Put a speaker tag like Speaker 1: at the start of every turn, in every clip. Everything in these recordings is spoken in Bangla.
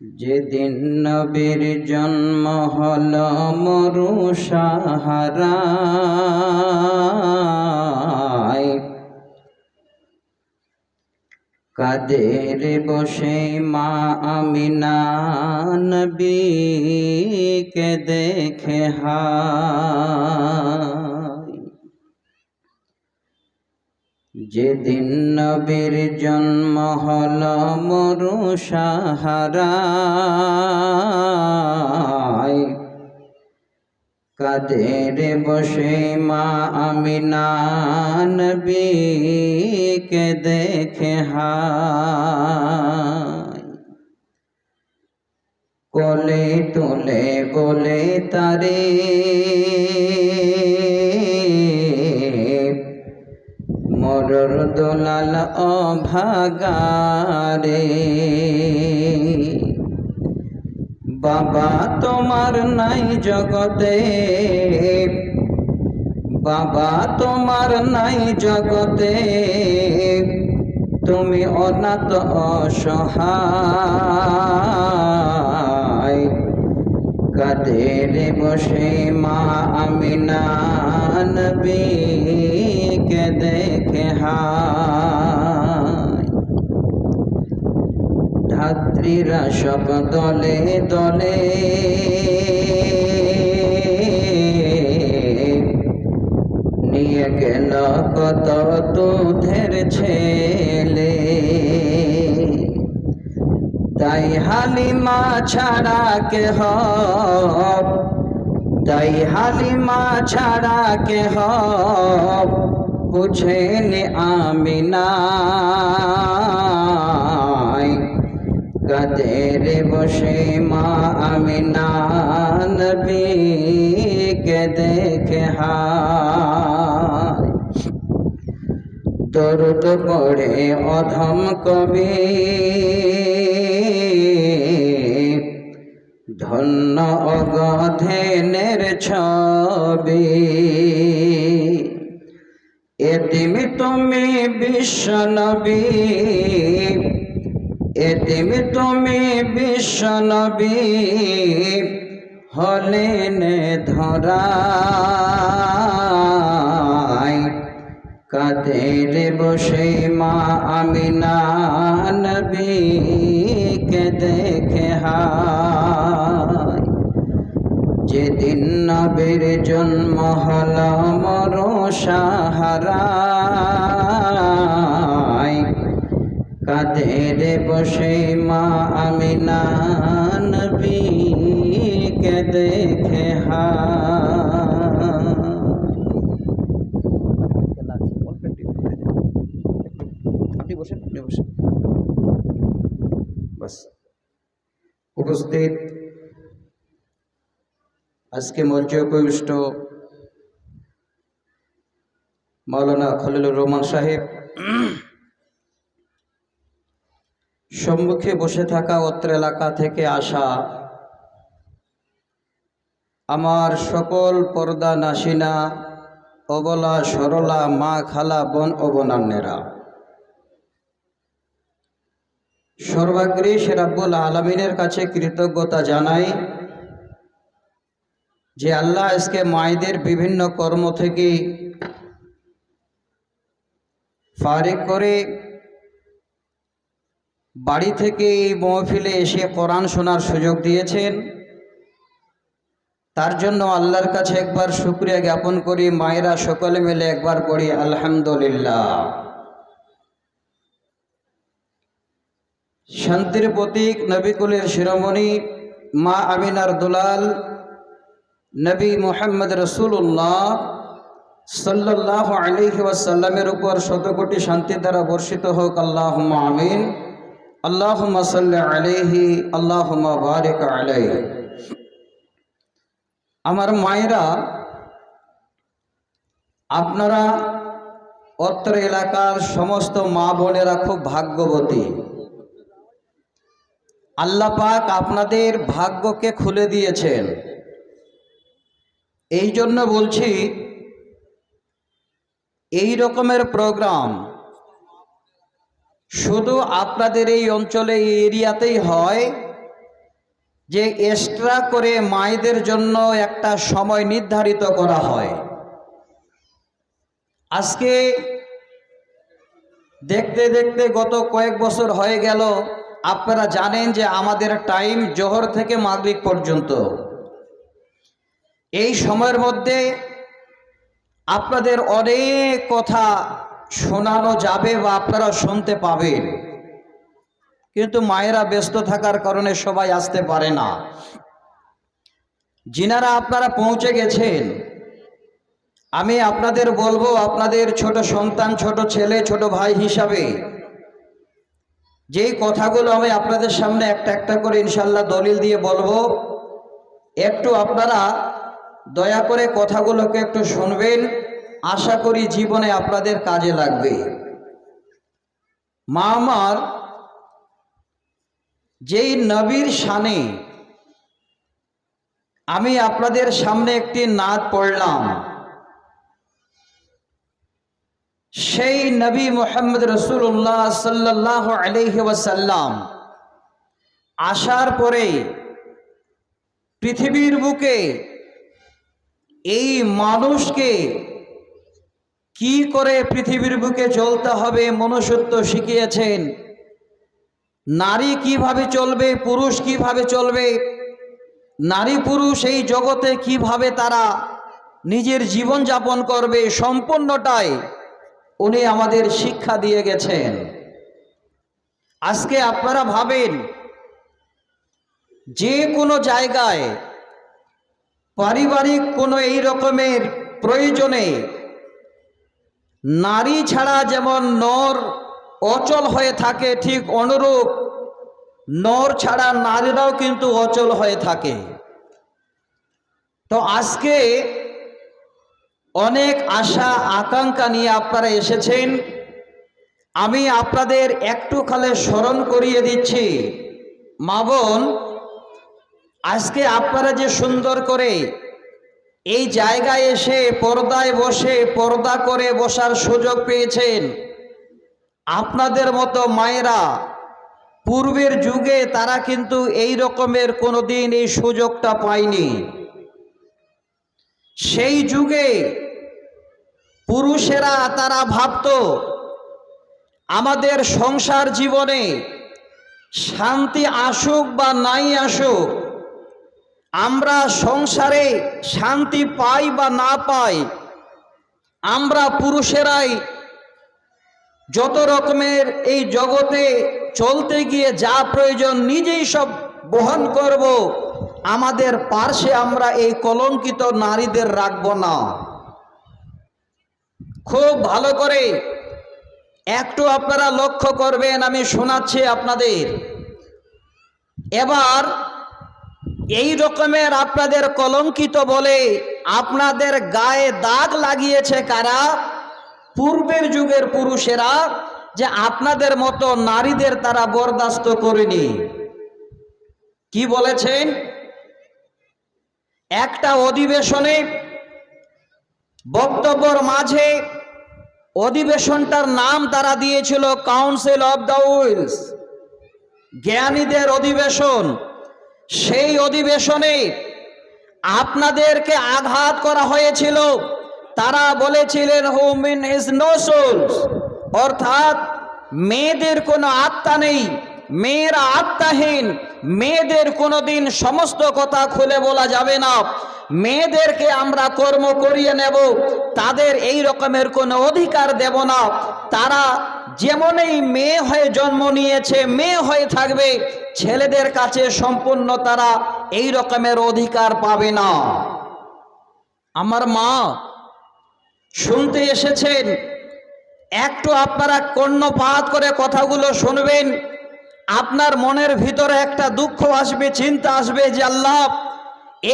Speaker 1: যেদিন নবীর জন্ম হল মরু সাহারায় কাদের বসে মা আমিনা নবীকে দেখে হায়। যেদিন নবীর জন্ম হল মরু সাহারায় কাদের বসে মা আমিনা নবীকে দেখে হায়। কোলে তুলে বলে তারে দোলাল অভাগারে। বাবা তোমার নাই জগতে, বাবা তোমার নাই জগতে, তুমি অনাথ অসহায়। কাদের বসে মা আমিনা নবীকে দেখে ধাত্রীরা সব দলে দলে নিয়ে গেল কত দুধের ছেলে। তাই হালিমা ছাড়া কে হব তাই হালিমা ছাড়া কে হব বুঝেন আমিনা। কাদের বসে মা আমিনা? নবীকে দেখে দরুদ পড়ে অধম কবি। ধন্য অগধেনের ছবি। এতিমি তুমি বিশ্ব নবী এতিমি তুমি বিশ্ব নবী হলেন ধরায় কাদের বসে মা আমি আমিনা নবীকে দেখে হায় যেদিন নবীর জন্ম হল মর সাহারায়। কাদের বসে মা আমিনা নবীকে দেখে হায়
Speaker 2: লাগছে অল্প একটু একটু করে দিন। আপনি বসেন আপনি বসেন
Speaker 1: বাস উপস্থিত আজকে মর্যাদা মাওলানা খলিলুর রহমান সাহেব সম্মুখে বসে থাকা অত্র এলাকা থেকে আসা আমার সকল পর্দা নাসিনা, অবলা, সরলা, মা, খালা, বোন অবনান্যেরা সর্বাগ্রী সেরাব্বুল আলমিনের কাছে কৃতজ্ঞতা জানাই যে আল্লাহ আজকে মায়েদের বিভিন্ন কর্ম থেকে ফারিক করে বাড়ি থেকে এই মহফিলে এসে কোরআন শোনার সুযোগ দিয়েছেন। তার জন্য আল্লাহর কাছে একবার শুক্রিয়া জ্ঞাপন করি। মায়েরা সকলে মিলে একবার পড়ি, আলহামদুলিল্লাহ। শান্তির প্রতীক নবিকুলের শিরোমণি মা আমিনার দুলাল নবী মোহাম্মদ রসুল্লাহ সাল্লাহ আলহি ওয়াসাল্লামের উপর শতকোটি শান্তি দ্বারা বর্ষিত হোক আল্লাহ আমিন। আল্লাহ সাল্লাহ আলহি আল্লাহ বারিক আলাই আমার মায়েরা, আপনারা অত্র এলাকার সমস্ত মা বোনেরা খুব ভাগ্যবতী। আল্লাহ পাক আপনাদের ভাগ্যকে খুলে দিয়েছেন। এই জন্য বলছি, এই রকমের প্রোগ্রাম শুধু আপনাদের এই অঞ্চলে, এই এরিয়াতেই হয় যে এক্সট্রা করে মায়েদের জন্য একটা সময় নির্ধারিত করা হয়। আজকে দেখতে দেখতে গত কয়েক বছর হয়ে গেল, আপনারা জানেন যে আমাদের টাইম জোহর থেকে মাগরিব পর্যন্ত। এই সময়ের মধ্যে আপনাদের অনেক কথা শোনানো যাবে বা আপনারা শুনতে পাবেন। কিন্তু মায়েরা ব্যস্ত থাকার কারণে সবাই আসতে পারে না। যিনারা আপনারা পৌঁছে গেছেন, আমি আপনাদের বলব আপনাদের ছোট সন্তান, ছোট ছেলে, ছোট ভাই হিসাবে যেই কথাগুলো আমি আপনাদের সামনে একটা একটা করে ইনশাল্লাহ দলিল দিয়ে বলব, একটু আপনারা দয়া করে কথাগুলোকে একটু শুনবেন। আশা করি জীবনে আপনাদের কাজে লাগবে। মা আমার, যেই নবীর শানে আমি আপনাদের সামনে একটি নাদ পড়লাম, সেই নবী মোহাম্মদ রসুল্লাহ সাল্লাহ আলহি ওয়াসাল্লাম আসার পরে পৃথিবীর বুকে এই মানুষকে কি করে পৃথিবীর বুকে চলতে হবে মনুষ্যত্ব শিখিয়েছেন? নারী কীভাবে চলবে, পুরুষ কীভাবে চলবে? নারী পুরুষ এই জগতে কীভাবে তারা নিজের জীবন যাপন করবে, সম্পূর্ণটাই উনি আমাদের শিক্ষা দিয়ে গেছেন। আজকে আপনারা ভাবেন, যে কোনো জায়গায় পারিবারিক কোনো এই রকমের প্রয়োজনে নারী ছাড়া যেমন নর অচল হয়ে থাকে, ঠিক অনুরূপ নর ছাড়া নারীরাও কিন্তু অচল হয়ে থাকে। তো আজকে অনেক আশা, আকাঙ্ক্ষা নিয়ে আপনারা এসেছেন। আমি আপনাদের একটু খালে স্মরণ করিয়ে দিচ্ছি। মা বোন আজকে আপনারা যে সুন্দর করে এই জায়গায় এসে পর্দায় বসে, পর্দা করে বসার সুযোগ পেয়েছেন, আপনাদের মতো মায়েরা, পূর্বের যুগে তারা কিন্তু এই রকমের কোনো দিন এই সুযোগটা পায়নি। সেই যুগে পুরুষেরা তারা ভাবত, আমাদের সংসার জীবনে শান্তি আসুক বা নাই আসুক আমরা সংসারে শান্তি পাই বা না পাই, আমরা পুরুষেরাই যত রকমের এই জগতে চলতে গিয়ে যা প্রয়োজন নিজেই সব বহন করব, আমাদের পার্শ্বে আমরা এই কলঙ্কিত নারীদের রাখব না। খুব ভালো করে একটু আপনারা লক্ষ্য করবেন, আমি শোনাচ্ছি আপনাদের। এবার এই রকমের আপনাদের কলঙ্কিত বলে আপনাদের গায়ে দাগ লাগিয়েছে কারা? পূর্বের যুগের পুরুষেরা যে আপনাদের মতো নারীদের তারা বরদাস্ত করেনি। কি বলেছেন? একটা অধিবেশনে বক্তব্যর মাঝে অধিবেশনটার নাম তারা দিয়েছিল কাউন্সিল অব দ্য উইলস জ্ঞানীদের অধিবেশন। সেই অধিবেশনে আপনাদেরকে আঘাত করা হয়েছিল। তারা বলেছিলেন, হোমিন ইজ নো সোলস। অর্থাৎ মেয়েদের কোনো আত্মা নেই। মেয়েরা আত্মাহীন। মেয়েদের কোনোদিন সমস্ত কথা খুলে বলা যাবে না। মেয়েদেরকে আমরা কর্ম করিয়ে নেব। তাদের এই রকমের কোনো অধিকার দেব না। তারা যেমনই মেয়ে হয়ে জন্ম নিয়েছে, মেয়ে হয়ে থাকবে, ছেলেদের কাছে সম্পূর্ণ তারা এই রকমের অধিকার পাবে না। আমার মা শুনতে এসেছেন, একটু আপনারা কর্ণপাত করে কথাগুলো শুনবেন, আপনার মনের ভিতরে একটা দুঃখ আসবে, চিন্তা আসবে যে আল্লাহ,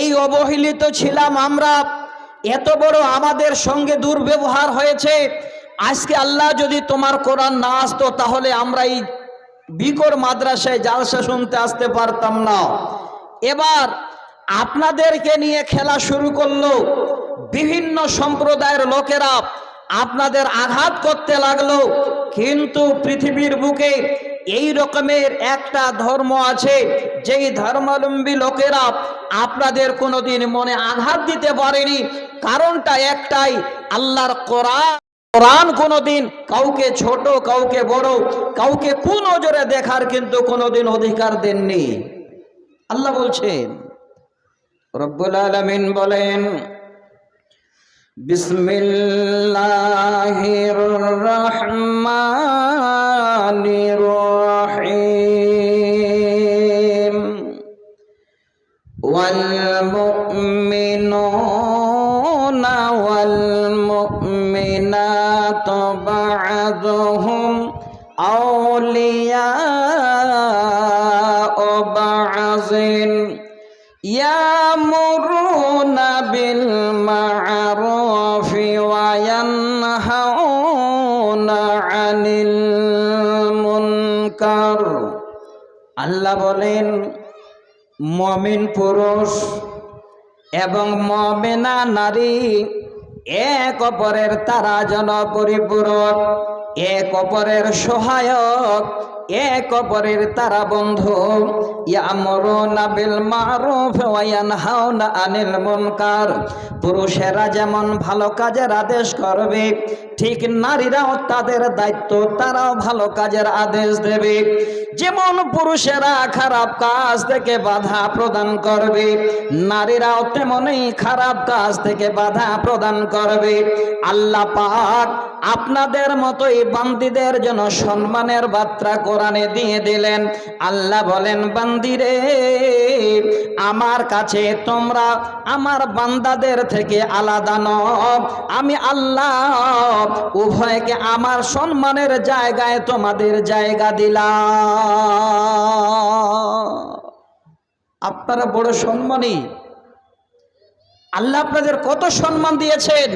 Speaker 1: এই অবহেলিত ছিলাম আমরা, এত বড় আমাদের সঙ্গে দুর্ব্যবহার হয়েছে আজকে আল্লাহ যদি তোমার কোরআন না আসতো, তাহলে আমরা এই বিকর মাদ্রাসায় জালসা শুনতে আসতে পারতাম না। এবার আপনাদেরকে নিয়ে খেলা শুরু করল বিভিন্ন সম্প্রদায়ের লোকেরা। আপনাদের আঘাত করতে লাগল, কিন্তু পৃথিবীর বুকে এই রকমের একটা ধর্ম আছে, যেই ধর্মাবলম্বী লোকেরা আপনাদের কোনোদিন মনে আঘাত দিতে পারেনি। কারণটা একটাই, আল্লাহর কোরআন কোরআন কোনোদিন কাউকে ছোট, কাউকে বড়, কাউকে কোন নজরে দেখার কিন্তু কোনোদিন অধিকার দেননি। আল্লাহ বলছেন, রব্বুল আলামিন বলেন, বিসমিল্লাহির রহমানির বলেন মমিন পুরুষ এবং মমেনা নারী এক অপরের তারা জন পরিপূরক এক অপরের সহায়ক এক অপরের তারা বন্ধু, ইয়ামুরুনা বিল মারুফ ওয়া ইয়ানহাউনা আনিল মুনকার। পুরুষেরা যেমন ভালো কাজের আদেশ করবে, ঠিক নারীরাও তাদের দায়িত্ব, তারাও ভালো কাজের আদেশ দেবে। যেমন পুরুষেরা খারাপ কাজ থেকে বাধা প্রদান করবে, নারীরাও তেমনই খারাপ কাজ থেকে বাধা প্রদান করবে। আল্লাহ পাক আপনাদের মতোই বান্দিদের জন্য সম্মানের বার্তা কোরআনে দিয়ে দিলেন। আল্লাহ বলেন, বান্দিরে, আমার কাছে তোমরা আমার বান্দাদের থেকে আলাদা নও। আমি আল্লাহ উভয়কে আমার সম্মানের জায়গায় তোমাদের জায়গা দিলাম। আপনারা বড় সম্মানী। আল্লাহ আপনাদের কত সম্মান দিয়েছেন।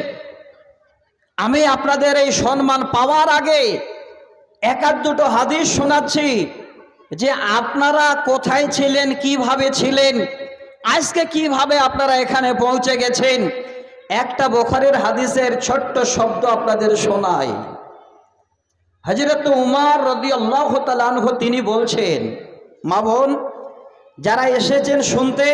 Speaker 1: আমি আপনাদের এই সম্মান পাওয়ার আগে এক আধ দুটো হাদিস শোনাচ্ছি যে আপনারা কোথায় ছিলেন, কীভাবে ছিলেন, আজকে কীভাবে আপনারা এখানে পৌঁছে গেছেন, একটা বোখারের হাদিসের ছোট্ট শব্দ আপনাদের শোনাই। হজরত উমার রদি আল্লাহ তালানহ তিনি বলছেন, মা বোন, যারা এসেছেন শুনতে,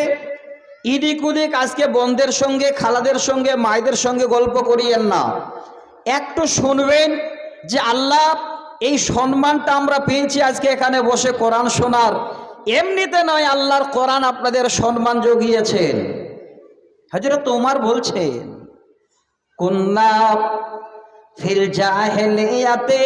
Speaker 1: ইদিক উদিক আজকে বোনদের সঙ্গে, খালাদের সঙ্গে, মায়েদের সঙ্গে গল্প করিয়েন না। একটু শুনবেন যে আল্লাহ এই সম্মানটা আমরা পেয়েছি আজকে এখানে বসে কোরআন শোনার। এমনিতে নয়, আল্লাহর কোরআন আপনাদের সম্মান জগিয়েছেন। হজরত তোমার বলছেন, কুন্না ফিল জাহেলিয়াতে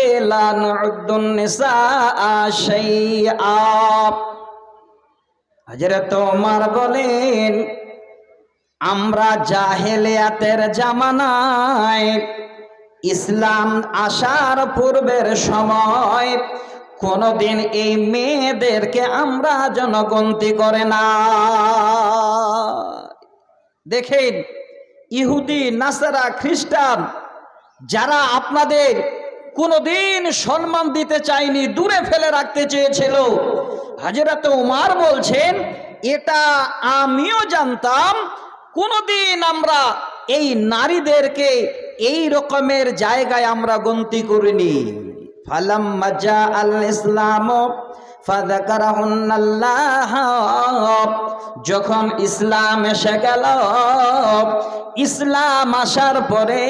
Speaker 1: হজরত ওমর বলেন, আমরা জাহেলিয়াতের জামানায় ইসলাম আসার পূর্বের সময় কোনোদিন এই মেয়েদেরকে আমরা জনগন্তি করে না। দেখেন, ইহুদি, নাসারা, খ্রিস্টান, যারা আপনাদের কোনোদিন সম্মান দিতে চায়নি, দূরে ফেলে রাখতে চেয়েছিল হাজরত উমার বলছেন, এটা আমিও জানতাম, কোনোদিন আমরা এই নারীদেরকে এই রকমের জায়গায় আমরা গন্তি করিনি। ফালাম মাজা আল ইসলাম যখন ইসলাম এসে গেল, ইসলাম আসার পরে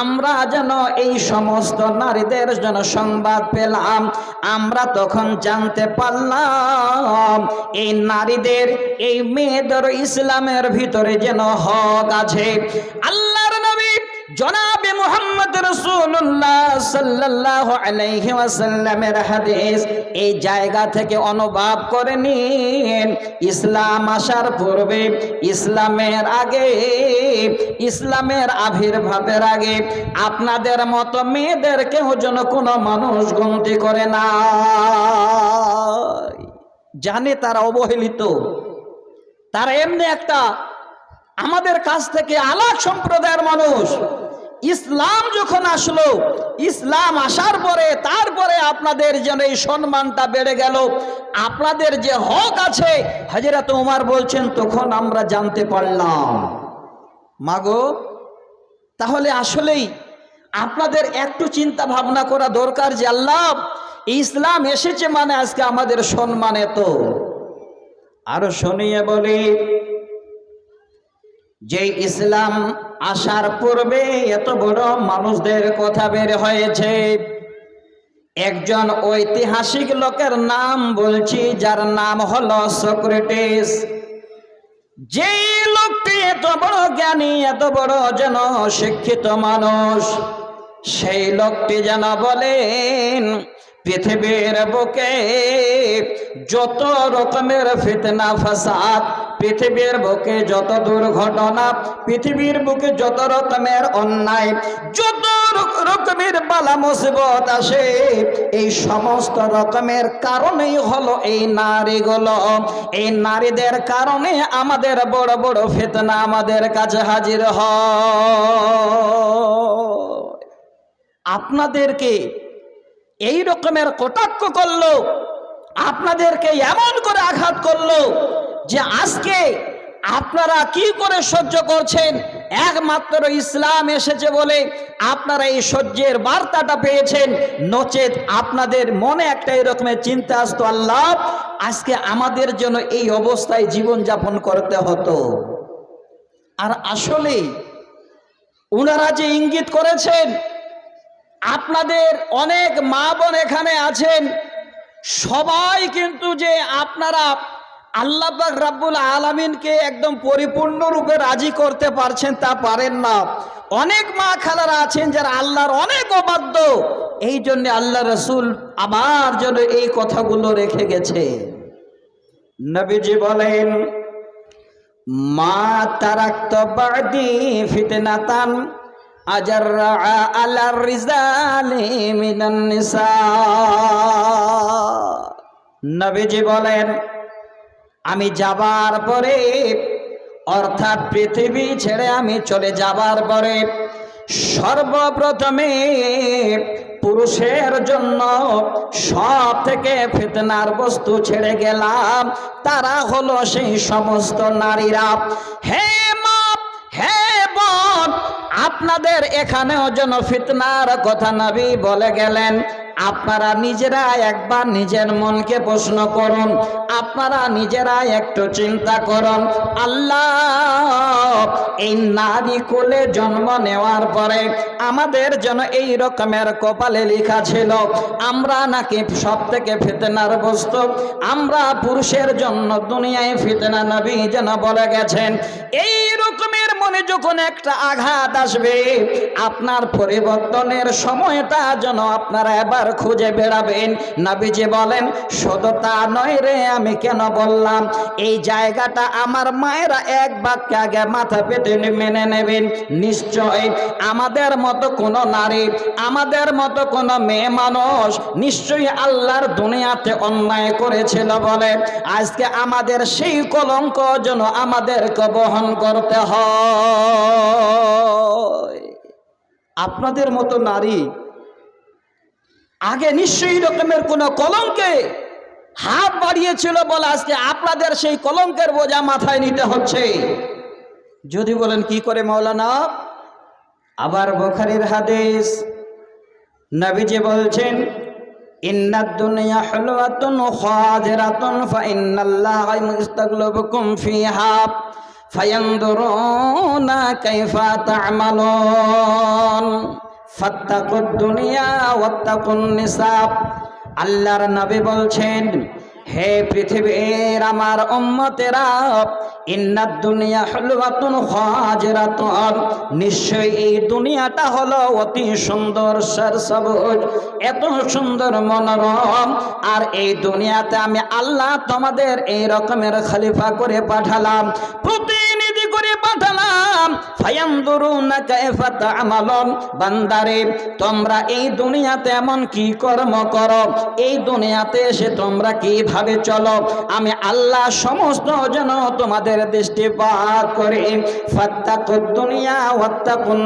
Speaker 1: আমরা যেন এই সমস্ত নারীদের জন্য সংবাদ পেলাম, আমরা তখন জানতে পারলাম, এই নারীদের, এই মেয়েদের ইসলামের ভিতরে যেন হক আছে। আল্লাহর নবী জনাবে মোহাম্মদ রসুল্লাহ সাল্লাহ আলাইহি ওয়াসাল্লামের হাদিস, এই জায়গা থেকে অনুভব করে নিন। ইসলাম আসার পূর্বে, ইসলামের আগে, ইসলামের আবির্ভাবের আগে আপনাদের মতো মেয়েদের কেউ যেন কোনো মানুষ গন্তি করে না। জানে তারা অবহেলিত। তারা এমনি একটা আমাদের কাছ থেকে আলাদ সম্প্রদায়ের মানুষ। ইসলাম যখন আসলো, ইসলাম আসার পরে, তারপরে আপনাদের যেন এই সম্মানটা বেড়ে গেল। আপনাদের যে হক আছে হাজিরাত উমার বলছেন, তখন আমরা জানতে পারলাম। মাগো, তাহলে আসলেই আপনাদের একটু চিন্তা ভাবনা করা দরকার যে আল্লাহ, ইসলাম এসেছে মানে আজকে আমাদের সম্মান এত আরও শুনিয়ে বলি যে ইসলাম আসার পূর্বে এত বড় মানুষদের কথা বের হয়েছে। একজন ঐতিহাসিক লোকের নাম বলছি, যার নাম হলো সক্রেটিস। যেই লোকটি এত বড় জ্ঞানী, এত বড় যেন শিক্ষিত মানুষ, সেই লোকটি যেন বলেন পৃথিবীর বুকে যত রকমের ফিতনা, ফাসাদ, পৃথিবীর বুকে যত দুর্ঘটনা, পৃথিবীর বুকে যত রকমের অন্যায়, যত রকমের বালা মুসিবত আসে, এই সমস্ত রকমের কারণেই হলো এই নারীগুলো। এই নারীদের কারণে আমাদের বড় বড় ফিতনা আমাদের কাছে হাজির হয়। আপনাদেরকে এই রকমের কটাক্ষ করল, আপনাদেরকে এমন করে আঘাত করল যে আজকে আপনারা কি করে সহ্য করছেন? একমাত্র ইসলাম এসেছে বলে আপনারা এই সহ্যের বার্তাটা পেয়েছেন। নচেত আপনাদের মনে একটা এরকমের চিন্তা আসতো, আল্লাহ, আজকে আমাদের জন্য এই অবস্থায় জীবন যাপন করতে হতো। আর আসলে ওনারা যে ইঙ্গিত করেছেন আপনাদের অনেক মা বোন এখানে আছেন। সবাই কিন্তু যে আপনারা আল্লাহ রাব্বুল আলামিনকে একদম পরিপূর্ণরূপে রাজি করতে পারছেন তা পারেন না। অনেক মা খালারা আছেন যারা আল্লাহর অনেক অবাধ্য। এই জন্য আল্লাহ রসুল আমার জন্য এই কথাগুলো রেখে গেছে। নবীজি বলেন, মা তারাক্ত বাদি ফিতনাতান আজার আলার রিজালি মিনান নবীজি বলেন, আমি যাবার পরে, অর্থাৎ পৃথিবী ছেড়ে আমি চলে যাবার পরে, সর্বপ্রথমে পুরুষের জন্য সব থেকে ফিতনার বস্তু ছেড়ে গেলাম, তারা হলো সেই সমস্ত নারীরা। হে মা হে বোন আপনাদের এখানেও যেন ফিতনার কথা নবী বলে গেলেন, আপনারা নিজেরা একবার নিজের মনকে প্রশ্ন করুন, আপনারা নিজেরা একটু চিন্তা করুন, আল্লাহ, এই নারী কোলে জন্ম নেওয়ার পরে আমাদের যেন এই রকমের কপালে লেখা ছিল, আমরা নাকি সব থেকে ফিতনার বস্তু, আমরা পুরুষের জন্য দুনিয়ায় ফিতনা নবী যেন বলে গেছেন, এই রকমের মনে যখন একটা আঘাত আসবে, আপনার পরিবর্তনের সময়টা যেন আপনারা এবার খুঁজে বেড়াবেন। নাবিজি বলেন, শুধু তা নয় রে, আমি কেন বললাম? এই জায়গাটা আমার মায়েরা এক বাক্যে আগে মাথা পেতে মেনে নেবেন। নিশ্চয় আমাদের মতো কোনো নারী, আমাদের মতো কোনো মেয়ে মানুষ নিশ্চয়ই আল্লাহর দুনিয়াতে অন্যায় করেছিল বলে। আজকে আমাদের সেই কলঙ্ক যেন আমাদেরকে বহন করতে হয়। আপনাদের মতো নারী, আগে নিশ্চয়ই রকমের কোনো কলঙ্কে হাত বাড়িয়েছিল বলে আজকে আপনাদের সেই কলঙ্কের বোঝা মাথায় নিতে হচ্ছে। যদি বলেন, কি করে মৌলানা আবার বোখারির হাদিস, নবীজি বলছেন ইন্নাদ দুনিয়া হলওয়াতুন খাদিরাতুন ফাইন্নাল্লাহা মুস্তাগলিবুকুম ফিহা। ফায়ানদুরুনা কাইফা তা'মালুন। ফাত্তাকুদ দুনিয়া ওয়াত্তাকুন নিসাব আল্লাহর নবী বলছেন হে পৃথিবীর আমার উম্মতেরা, ইন্নাদ দুনিয়া হলুয়াতুন খাজরাতুন। নিশ্চয় এই দুনিয়াটা হলো অতি সুন্দর সরসবুজ এত সুন্দর মনোরম। আর এই দুনিয়াতে আমি আল্লাহ তোমাদের এই রকমের খলিফা করে পাঠালাম। প্রতিনিধি করে পাঠালাম তোমরা এই দুনিয়াতে এমন কি কর্ম করো? এই দুনিয়াতে এসে তোমরা কীভাবে চলো? আমি আল্লাহ সমস্ত যেন তোমাদের দৃষ্টিপাত করে। ফাত্তাকুদ দুনিয়া ওয়াত্তাকুন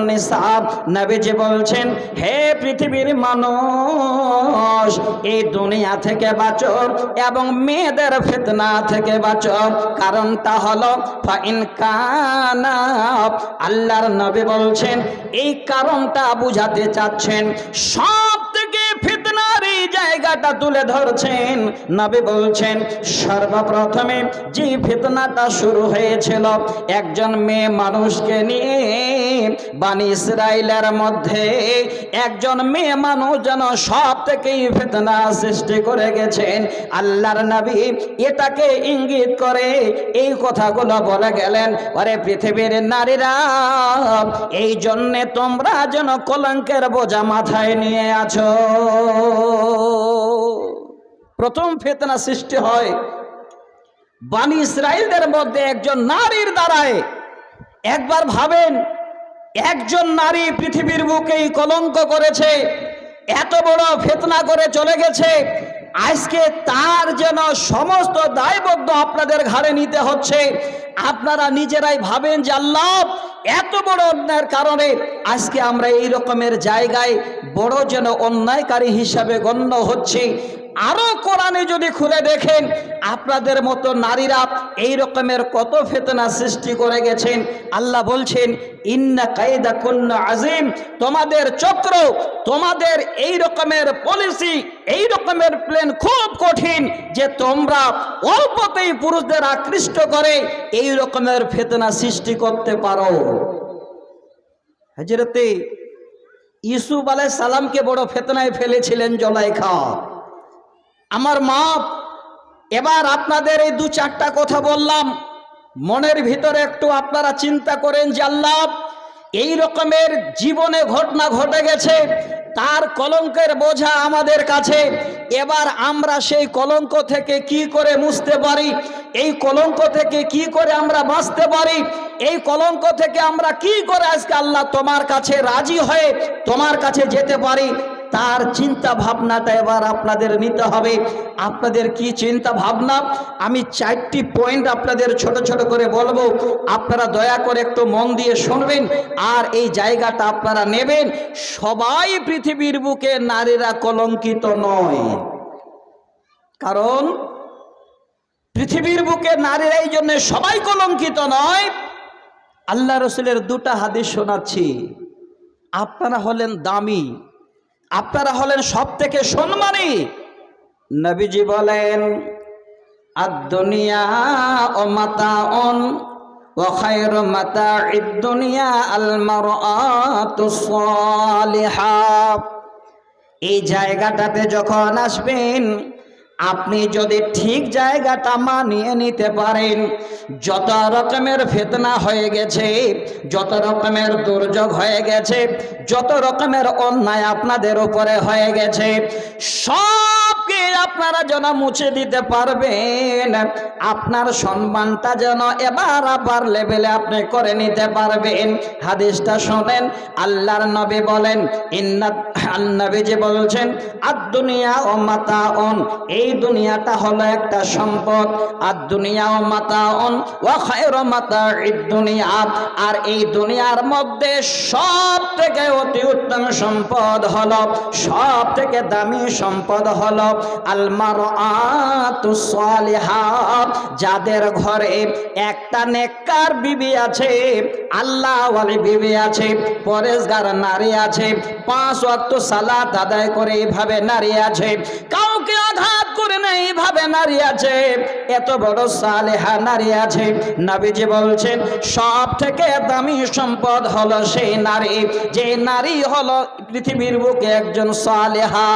Speaker 1: বলছেন, হে পৃথিবীর মানুষ, এই দুনিয়া থেকে বাঁচো এবং মেয়েদের ফিতনা থেকে বাঁচো। কারণটা হলো, ফাইন আল্লাহর নবী বলছেন, এই কারণটা বুঝাতে চাচ্ছেন সব থেকে ফিতনার এই জায়গাটা তুলে ধরছেন। নবে বলছেন, সর্বপ্রথমে যে ফিতনাটা শুরু হয়েছিল, একজন মেয়ে মানুষকে নিয়ে বানি ইসরায়েলের মধ্যে একজন মেয়ে মানুষ যেন সব থেকেই ফেতনা সৃষ্টি করে গেছেন। আল্লাহর নবী এটাকে ইঙ্গিত করে, এই কথাগুলো বলে গেলেন আরে পৃথিবীর নারীরা, এই জন্যে তোমরা যেন কলঙ্কের বোঝা মাথায় নিয়ে আছো। প্রথম ফেতনা সৃষ্টি হয় বানি ইসরায়েলদের মধ্যে একজন নারীর দ্বারায়। একবার ভাবেন একজন নারী পৃথিবীর বুকেই কলঙ্ক করেছে, এত বড় ফেতনা করে চলে গেছে, আজকে তার যেন সমস্ত দায়বদ্ধ আপনাদের ঘাড়ে নিতে হচ্ছে। আপনারা নিজেরাই ভাবেন যে আল্লাহ, এত বড় অন্যায়ের কারণে আজকে আমরা এই রকমের জায়গায় বড় যেন অন্যায়কারী হিসাবে গণ্য হচ্ছি। আরও কোরআনে যদি খুলে দেখেন, আপনাদের মতো নারীরা এই রকমের কত ফেতনা সৃষ্টি করে গেছেন। আল্লাহ বলছেন, ইন্না কায়দা কন্যা আজিম তোমাদের চক্র, তোমাদের এই রকমের পলিসি এই রকমের প্ল্যান খুব কঠিন যে তোমরা অল্পতেই পুরুষদের আকৃষ্ট করে এই রকমের ফেতনা সৃষ্টি করতে পারো। হাজরতে ইসুফ আলাই সালামকে বড় ফেতনায় ফেলেছিলেন জলাইখা। আমার মা এবার আপনাদের এই দু চারটা কথা বললাম। মনের ভিতরে একটু আপনারা চিন্তা করেন যে আল্লাহ, এই রকমের জীবনে ঘটনা ঘটে গেছে, তার কলঙ্কের বোঝা আমাদের কাছে। এবার আমরা সেই কলঙ্ক থেকে কি করে মুছতে পারি? এই কলঙ্ক থেকে কি করে আমরা বাঁচতে পারি? এই কলঙ্ক থেকে আমরা কি করে আজকে আল্লাহ তোমার কাছে রাজি হয়ে তোমার কাছে যেতে পারি? তার চিন্তা ভাবনাটা এবার আপনাদের নিতে হবে। আপনাদের কি চিন্তা ভাবনা? আমি চারটি পয়েন্ট আপনাদের ছোট ছোট করে বলব। আপনারা দয়া করে একটু মন দিয়ে শুনবেন আর এই জায়গাটা আপনারা নেবেন। সবাই পৃথিবীর বুকে নারীরা কলঙ্কিত নয়। কারণ পৃথিবীর বুকে নারীরা এই জন্য সবাই কলঙ্কিত নয়। আল্লাহ রসুলের দুটা হাদিস শোনাচ্ছি। আপনারা হলেন দামি। আপনারা হলেন সব থেকে সম্মানী। নবীজি বলেন আদুনিয়া ও মাতা অন খায়র মাতা ইদুনিয়া আল মারআতুসসালিহা এই জায়গাটাতে যখন আসবেন আপনি যদি ঠিক জায়গাটা মানিয়ে নিতে পারেন, যত রকমের ফেতনা হয়ে গেছে, যত রকমের দুর্যোগ হয়ে গেছে, যত রকমের অন্যায় আপনাদের উপরে হয়ে গেছে আপনারা যেন মুছে দিতে পারবেন। আপনার সম্মানটা যেন এবার আবার লেভেলে আপনি করে নিতে পারবেন। হাদিসটা শোনেন, আল্লাহর নবী বলেন নবী যে বলছেন আর দুনিয়া ও মাতা অন এই দুনিয়াটা হলো একটা সম্পদ। আর দুনিয়া ও মাতা অন ও মাতা ঈদ দুনিয়া আর এই দুনিয়ার মধ্যে সব থেকে অতি উত্তম সম্পদ হলো সব থেকে দামি সম্পদ হলো আলমার যাদের ঘরে একটা নেককার বিবি আছে, আল্লাহ বিবি আছে পরেশগার নারী আছে, পাঁচ অত সালাত আদায় করে এইভাবে নারী আছে, কাউকে আঘাত করে না এইভাবে নারী আছে। এত বড় সালেহা নারী আছে। নাবিজি বলছেন সব থেকে দামি সম্পদ হলো সেই নারী। যে নারী হলো পৃথিবীর বুকে একজন সালেহা।